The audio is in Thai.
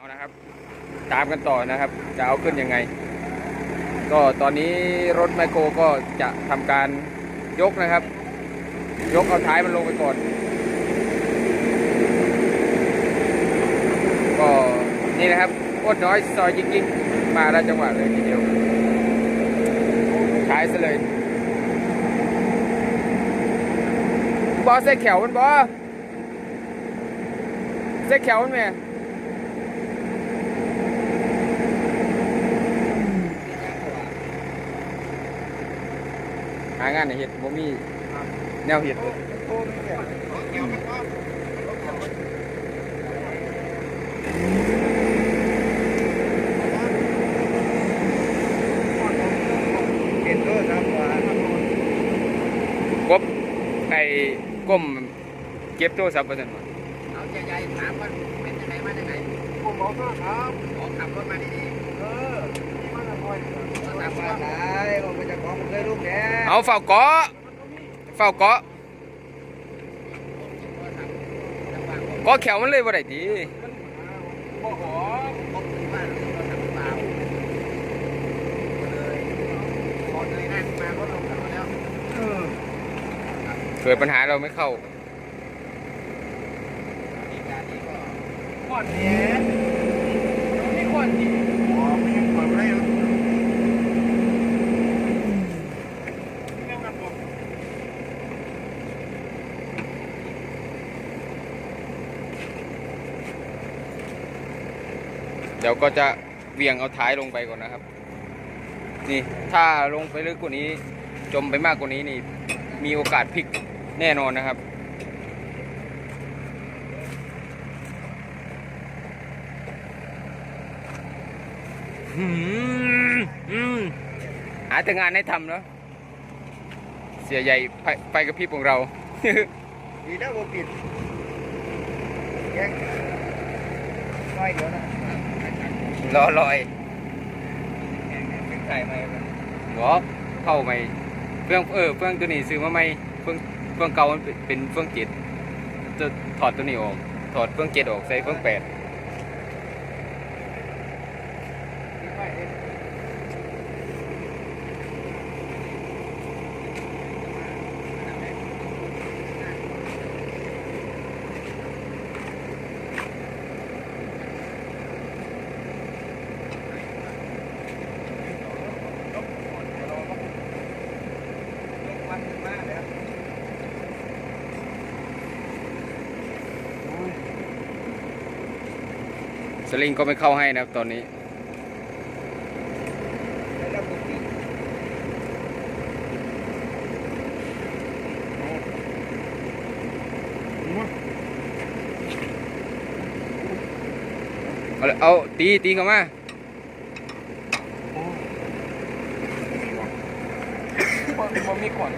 เอานะครับ ตามกันต่อนะครับ จะเอาขึ้นยังไง ก็ตอนนี้รถไมโครก็จะทำการยกนะครับ ยกเอาท้ายมันลงไปก่อน ก็นี่นะครับโคตรน้อยซอยจริงๆ มาได้จังหวะเลยทีเดียวท้ายซะเลยบอสเส้แขวมันบอเส้แขวมันแม่ หางานในเห็ดบ่มีแนวเห็ดเลยกบไอ้ก้มเก็บโทรศัพท์เปอร์เซ็นมาเอาจใหญ่ถามว่าเป็นยังไงมาจากไหนผมบอกก็ครับขอขับรถมาดีๆเออที่มันอร่อยๆก็ตามมาว่าไหนผมไปจากของผมเคยลูกแก เอาเฝ้าเกาะเฝ้าเกาะเกาะแขวมันเลยบ่ได้ติโอ้โหผมถือว่าเราทำเปล่าเลยพอเลยนั่งมารถเราขับมาแล้วเออเกิดปัญหาเราไม่เข้าเหตุการณ์นี้ก็ก่อนเนี้ยนี่ก่อนดิอ๋อไม่ยังก่อนไม่ได้หรอนี่กันผม เดี๋ยวก็จะเวียงเอาท้ายลงไปก่อนนะครับ นี่ถ้าลงไปลึกกว่านี้ จมไปมากกว่านี้นี่ มีโอกาสพลิกแน่นอนนะครับหืมอืมหาแต่งานให้ทำเนาะเสียใหญ่ไปไปกับพี่ของเรา ดีนะผมปิดแกงน้อยเดี๋ยวนะ รอลอยไข่ไหมหัวเข้าไม่เฟื่องเออเฟื่องตัวนี้ซื้อมาไม่เฟื่องเฟื่องเก่ามันเป็นเป็นเฟื่องเจ็ดจะถอดตัวนี้ออก ถอดเฟื่องเจ็ดออกใส่เฟื่องแปด สลิงก็ไม่เข้าให้นะครับตอนนี้เอาเลยเอาตีตีเข้ามามันมีก่อน